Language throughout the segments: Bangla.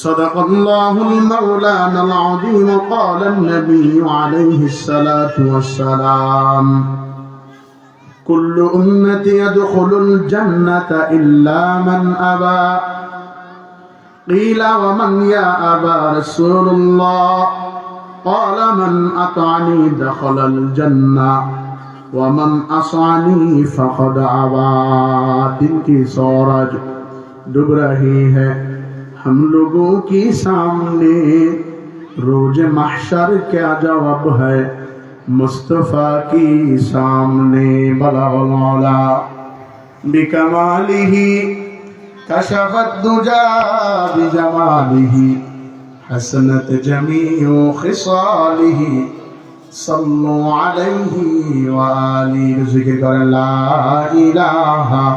صدق الله المولانا العظيم قال النبي عليه الصلاة والسلام كل أمتي يدخل الجنة إلا من أبى. قيل ومن يا أبا رسول الله؟ قال من أطعني دخل الجنة ومن أصعني فقد أبى. تلك سورج دبرهي هي ہم لوگوں کے سامنے روز محشر کیا جواب ہے؟ مصطفیٰ کی سامنے، بلا مولا ہی کشفت دجا ہی، حسنت جمیع خصالہ صلو علیہ وآلہ۔ ذکر کر لا الہ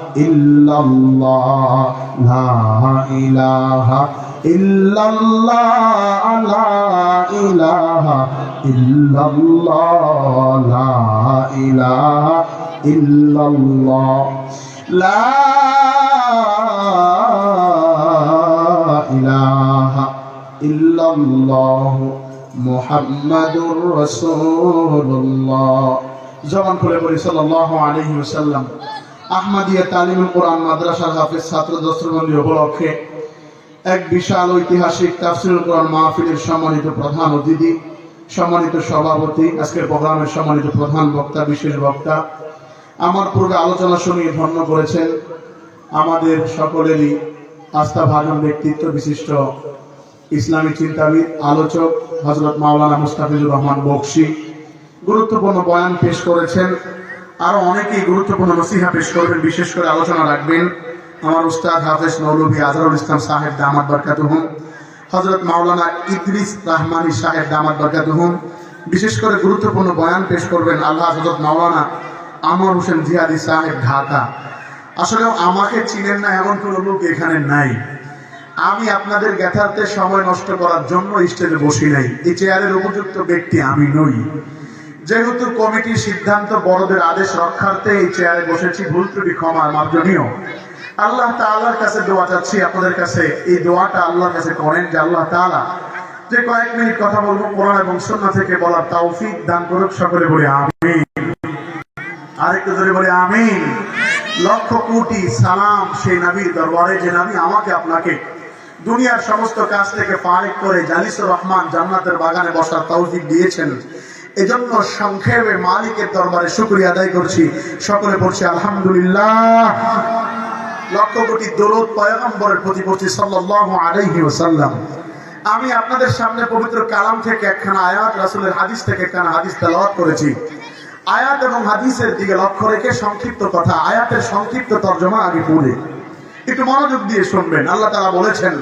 ইল্লাল্লাহ, লা ইলাহা ইল্লাল্লাহ, লা ইলাহা ইল্লাল্লাহ, লা ইলাহা ইল্লাল্লাহ, লা ইলাহা ইল্লাল্লাহ মুহাম্মাদুর রাসূলুল্লাহ। জবান খুলে বলি, সাল্লাল্লাহু আলাইহি ওয়াসাল্লাম। আহমদিয়া তালিমুল কোরআন মাদ্রাসার হাফেজ ছাত্র দস্তরবন্দি উপলক্ষে এক বিশাল ঐতিহাসিক তাফসিরুল কোরআন মাহফিলের সম্মানিত প্রধান অতিথি, সম্মানিত সভাপতি, আজকের প্রোগ্রামের সম্মানিত প্রধান বক্তা, বিশেষ বক্তা। আমার পূর্বে আলোচনা শুনিয়ে ধন্য করেছেন আমাদের সকলেরই আস্থা ভাজন ব্যক্তিত্ব বিশিষ্ট ইসলামী চিন্তাবিদ, আলোচক হজরত মাওলানা মুস্তাফিজুর রহমান বক্সি। গুরুত্বপূর্ণ বয়ান পেশ করেছেন। আরও অনেকেই গুরুত্বপূর্ণ নসিহা পেশ করবেন, বিশেষ করে আলোচনা রাখবেন। আমার উস্তাদ হাফেজ মৌলভী আজহারুল ইসলাম সাহেব দামাত বরকাতুহুম হজরত মাওলানা ইদ্রিস রাহমানি সাহেব দামাত বরকাতুহুম বিশেষ করে গুরুত্বপূর্ণ বয়ান পেশ করবেন আল্লাহ হজরত মাওলানা আমর হোসেন জিয়াদি সাহেব ঢাকা। আসলে আমাকে চিনেন না এমন কোনো লোক এখানে নাই। আমি আপনাদের জ্ঞাতার্থে সময় নষ্ট করার জন্য স্টেজে বসি নাই। এই চেয়ারের উপযুক্ত ব্যক্তি আমি নই। যেহেতু কমিটির সিদ্ধান্ত বড়দের আদেশ রক্ষার্থে এই চেয়ারে বসেছি, ভুল ত্রুটি ক্ষমা মার্জনীয়। আল্লাহ তাআলার কাছে দোয়া চাচ্ছি, আপনাদের কাছে এই দোয়াটা আল্লাহর কাছে করেন যে আল্লাহ তাআলা যে কয়েক মিনিট কথা বলব, কোরআন এবং সুন্নাহ থেকে বলার তৌফিক দান করুক, সকলে বলে আমিন। আরেকটু ধরে বলে আমিন। লক্ষ কোটি সালাম সেই নবীর দরবারে, যে নবী আমাকে আপনাকে দুনিয়ার সমস্ত কাজ থেকে ফারেক করে জালিসুর রহমান জান্নাতের বাগানে বসার তৌফিক দিয়েছেন। এজন্য সংক্ষেপে মালিকের দরবারে শুক্রিয়া আদায় করছি। সকলে পড়ছি আলহামদুলিল্লাহ। লক্ষ কোটি দরুদ পয়গম্বরের প্রতি পড়ছি সাল্লাল্লাহু আলাইহি ওয়াসাল্লাম। আমি আপনাদের সামনে পবিত্র কালাম থেকে একখানা আয়াত, রাসুলের হাদিস থেকে একখানা হাদিস তেলাওয়াত করেছি। আয়াত এবং হাদিসের দিকে লক্ষ্য রেখে সংক্ষিপ্ত কথা, আয়াতের সংক্ষিপ্ত তর্জমা আগে পড়ে। একটু মনোযোগ দিয়ে শুনবেন। আল্লাহ তাআলা বলেছেন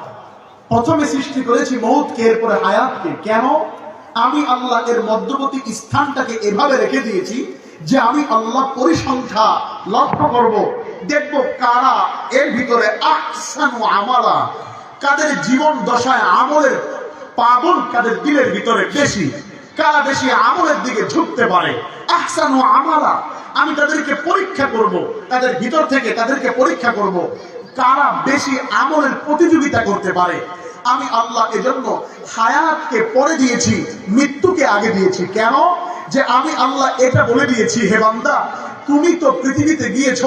প্রথমে সৃষ্টি করেছি মৌতকে, এরপরে হায়াতকে। কেন? আমি আল্লাহ এর মধ্যবর্তী স্থানটাকে এভাবে রেখে দিয়েছি যে আমি আল্লাহ পরিসংখ্যা লক্ষ্য করব। দেখব কারা এর ভিতরে আহসানু আমালা, কাদের জীবন দশায় আমলের পাগল, কাদের দিলের ভিতরে বেশি, কারা বেশি আমলের দিকে ঝুঁকতে পারে। আহসানু আমালা, আমি তাদেরকে পরীক্ষা করব, তাদের ভিতর থেকে তাদেরকে পরীক্ষা করব। কারা বেশি আমলের প্রতিযোগিতা করতে পারে? আমি আল্লাহ এজন্য হায়াতকে পরে দিয়েছি, মৃত্যুকে আগে দিয়েছি। কেন? যে আমি আল্লাহ এটা বলে দিয়েছি, হে বান্দা তুমি তো পৃথিবীতে গিয়েছ,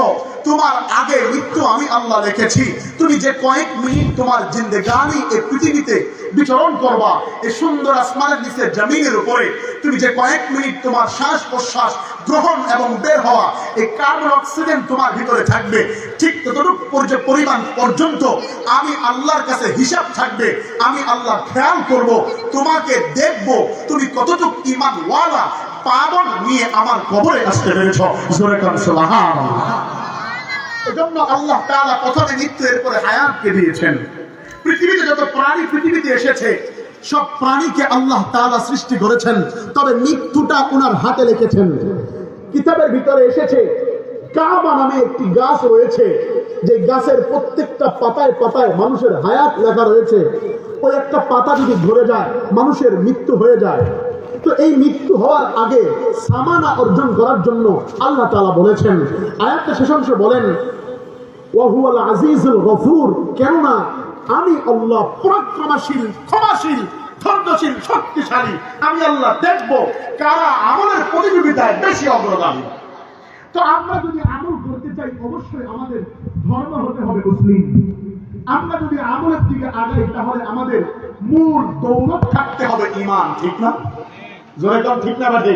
তোমার আগে মৃত্যু আমি আল্লাহ রেখেছি তুমি যে কয়েক মিনিট তোমার জিন্দেগানি এই পৃথিবীতে বিচরণ করবা, এই সুন্দর আসমানের নিচে জমিনের উপরে, তুমি যে কয়েক মিনিট তোমার শ্বাস প্রশ্বাস গ্রহণ এবং বের হওয়া, এই কার্বন অক্সিজেন তোমার ভিতরে থাকবে। ঠিক ততটুকু পরিমাণ পর্যন্ত আমি আল্লাহর কাছে হিসাব থাকবে, আমি আল্লাহ খেয়াল করব, তোমাকে দেখব, তুমি কতটুকু ইমান ওয়ালা পাবন নিয়ে আমার কবরে আসতে পেরেছ জোরে কান সুবহানাল্লাহ। এজন্য আল্লাহ তাআলা প্রথমে মৃত্যু এরপরে হায়াতকে দিয়েছেন। পৃথিবীতে যত প্রাণী পৃথিবীতে এসেছে, সব প্রাণীকে আল্লাহ তাআলা সৃষ্টি করেছেন। তবে মৃত্যুটা ওনার হাতে লিখেছেন কিতাবের ভিতরে এসেছে, কাবা নামে একটি গাছ রয়েছে। যে গাছের প্রত্যেকটা পাতায় পাতায় মানুষের হায়াত লেখা রয়েছে। ওই একটা পাতা যদি ধরে যায়, মানুষের মৃত্যু হয়ে যায়। তো এই মৃত্যু হওয়ার আগে সামানা অর্জন করার জন্য আল্লাহ তাআলা বলেছেন। আয়াতটা শেষ অংশে বলেন, ওয়াহুয়াল আজিজুল গফুর কেননা আমি আল্লাহ পরাক্রমশীল, ক্ষমাশীল, ধৈর্যশীল, শক্তিশালী। আমি আল্লাহ দেখব কারা আমলের প্রতিযোগিতায় বেশি অগ্রগামী। তো আমরা যদি আমল করতে চাই, অবশ্যই আমাদের ধর্ম হতে হবে মুসলিম। আমরা যদি আমলের দিকে আগাই, তাহলে আমাদের মূল দৌলত থাকতে হবে ইমান, ঠিক না? জোরে কম, ঠিক না বাদে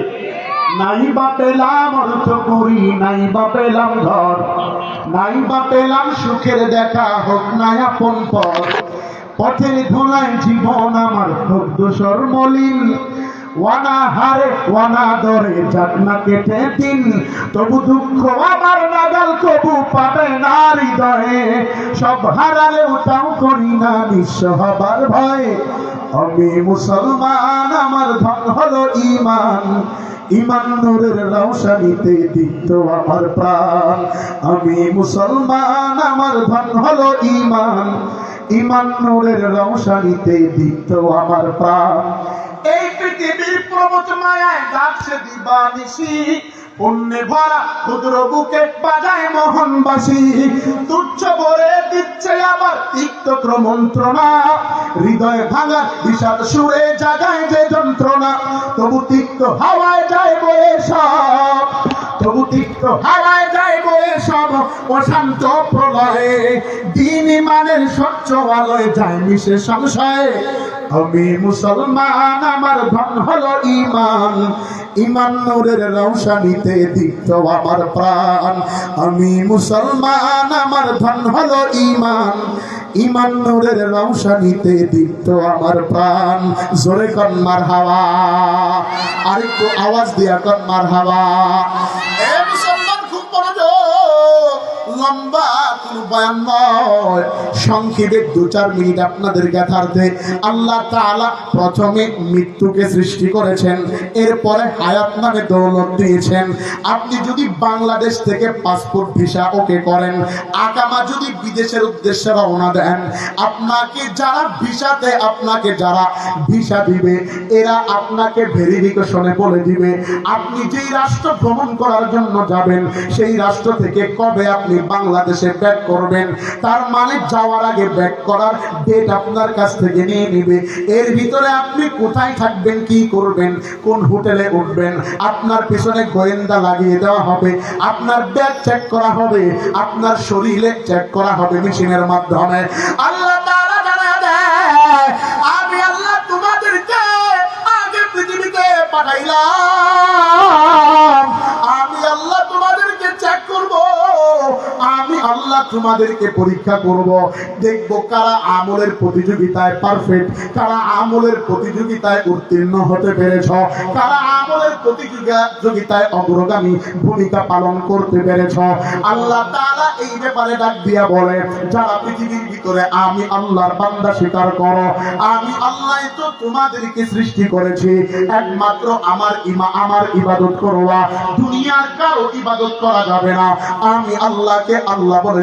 নাই বা পেলাম অর্থ করি, নাই বা পেলাম ঘর নাই বা পেলাম সুখের দেখা হোক না আপন পর পথের ধুলায় জীবন আমার হোক দোষর মলিন। ওয়ানা হারে ওয়ানা দরে যাক না কেটে দিন। তবু দুঃখ আমার নাগাল কবু পাবে না হৃদয়ে। সব হারালেও তাও করি না, নিঃস্ব হবার ভয়। আমি মুসলমান, আমার ধন হলো ইমান ইমান নূরের রৌশনীতে দীপ্ত আমার প্রাণ। আমি মুসলমান, আমার ধন হলো ইমান ইমান নূরের রৌশনীতে দীপ্ত আমার প্রাণ। এই পৃথিবীর প্রমোদ মায়ায় যাচ্ছে দিবানিশি পুণ্যে ভরা ক্ষুদ্র বুকে বাজায় মোহনবাসী। তুচ্ছ ভরে তিক্তক্র মন্ত্রণা হৃদয় ভাঙা বিষাদ সুরে জাগায় যে যন্ত্রণা, তবু তিক্ত হাওয়ায় যায় বয়ে সব। তিক্ত হাওয়ায় যায় বয়ে সব অশান্ত প্রলয়ে। দিন ইমানের স্বচ্ছ আলোয় যায় মিশে সংশয়। আমি মুসলমান, আমার ধন হলো ইমান ইমান নূরের রৌশনীতে দীপ্ত আমার প্রাণ। আমি মুসলমান, আমার ধন হলো ইমান ইমান নূরের রওশানিতে দীপ্ত আমার প্রাণ। জোরে কন মার হাওয়া আর আওয়াজ দিয়া কন মার হাওয়া সংক্ষেপে দু চার মিনিট আপনাদের জ্ঞাতার্থে আল্লাহ তাআলা প্রথমে মৃত্যুকে সৃষ্টি করেছেন, এরপরে হায়াত নামে দৌলত দিয়েছেন। আপনি যদি বাংলাদেশ থেকে পাসপোর্ট ভিসা ওকে করেন, আকামা যদি বিদেশের উদ্দেশ্যে রওনা দেন, আপনাকে যারা ভিসাতে, আপনাকে যারা ভিসা দিবে, এরা আপনাকে ভেরিফিকেশনে বলে দিবে। আপনি যেই রাষ্ট্র ভ্রমণ করার জন্য যাবেন, সেই রাষ্ট্র থেকে কবে আপনি বাংলাদেশে ব্যাক করবেন। তার মানে যাওয়ার আগে ব্যাক করার ডেট আপনার কাছ থেকে নিয়ে নিবে। এর ভিতরে আপনি কোথায় থাকবেন, কি করবেন, কোন হোটেলে উঠবেন, আপনার পেছনে গোয়েন্দা লাগিয়ে দেওয়া হবে, আপনার ব্যাগ চেক করা হবে, আপনার শরীরে চেক করা হবে মেশিনের মাধ্যমে। আল্লাহ আমি আল্লাহ তোমাদেরকে আগে পৃথিবীতে পাঠাইলাম। তোমাদেরকে পরীক্ষা করব। দেখব কারা আমলের প্রতিযোগিতায় পারফেক্ট কারা আমলের প্রতিযোগিতায় উত্তীর্ণ হতে পেরেছ, কারা আমলের প্রতিযোগিতায় অগ্রগামী ভূমিকা পালন করতে পেরেছ। আল্লাহ তাআলা এই ব্যাপারে ডাক দিয়া বলে, যারা পৃথিবীর ভিতরে, আমি আল্লাহর বান্দা স্বীকার করো। আমি আল্লাহ তো তোমাদেরকে সৃষ্টি করেছি। একমাত্র আমার ইমা, আমার ইবাদত করবা। দুনিয়ার কারও ইবাদত করা যাবে না। আমি আল্লাহকে আল্লাহ বলে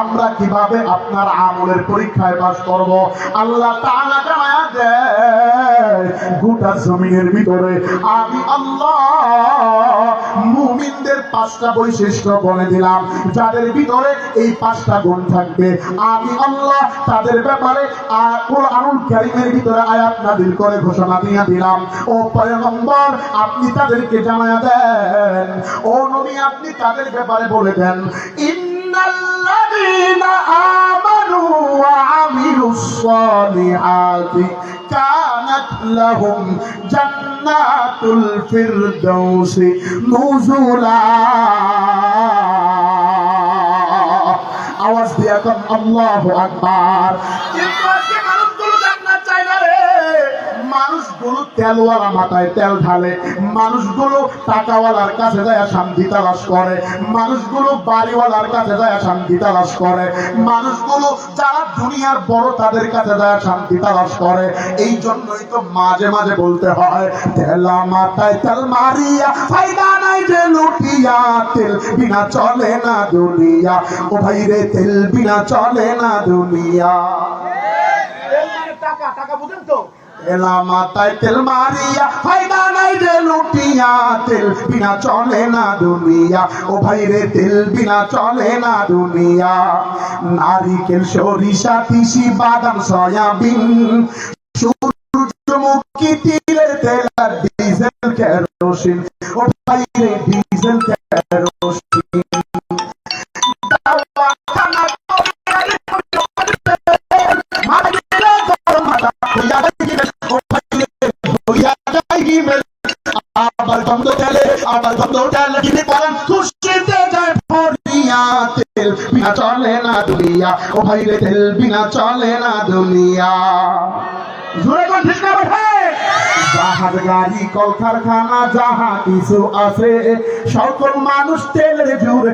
আমরা কীভাবে আপনার আমলের পরীক্ষায় পাস করব? আল্লাহ গোটা জমিনের ভিতরে আমি আল্লাহ মুমিনদের পাঁচটা বৈশিষ্ট্য বলে দিলাম। যাদের ভিতরে এই পাঁচটা গুণ থাকবে, আমি আল্লাহ তাদের ব্যাপারে কোরআনুল কারীমের ভিতরে আয়াত নাযিল করে ঘোষণা দিয়ে দিলাম। ও পয়গম্বর, আপনি তাদেরকে জানায়া দেন। ও নবী, আপনি তাদের ব্যাপারে বলে দেন। আমানু ওয়া আমিলুস সালিহাতি কানাত লাহুম জান্নাতুল ফিরদাউসি নুজুলা। আওয়াজ দিয়ে এখন আল্লাহু আকবার। মানুষগুলো তেলওয়ালা মাথায় তেল ঢালে মানুষগুলো টাকাওয়ালার কাছে যায় শান্তি তালাশ করে মানুষগুলো বাড়িওয়ালার কাছে যায় শান্তি তালাশ করে মানুষগুলো যারা দুনিয়ার বড় তাদের কাছে যায় শান্তি তালাশ করে এই জন্যই তো মাঝে মাঝে বলতে হয় তেলা মাথায় তেল মারিয়া ফায়দা নাই যে লুটিয়া তেল বিনা চলে না দুনিয়া ও ভাই রে তেল বিনা চলে না দুনিয়া মানে টাকা টাকা বুঝেন তো এলা মাথায় তেল মারিয়া ফায়দা নাই রে লুটিয়া, তেল বিনা চলে না দুনিয়া। ও ভাই রে, তেল বিনা চলে না দুনিয়া। নারিকেল সরিষা, তিসি, বাদাম, সয়াবিন। সূর্যমুখী তিলের তেল ডিজেল কেরোসিন। ও ভাই রে, ডিজেল কেরোসিন। চলে না দুনিয়া। ও ভাই রে তেল, বিনা চলে না দুনিয়া। জোরে কোন, ঠিক না জাহাজ, গাড়ি, কলকারখানা, যাহা কিছু আছে, সকল মানুষ তেলের জুড়ে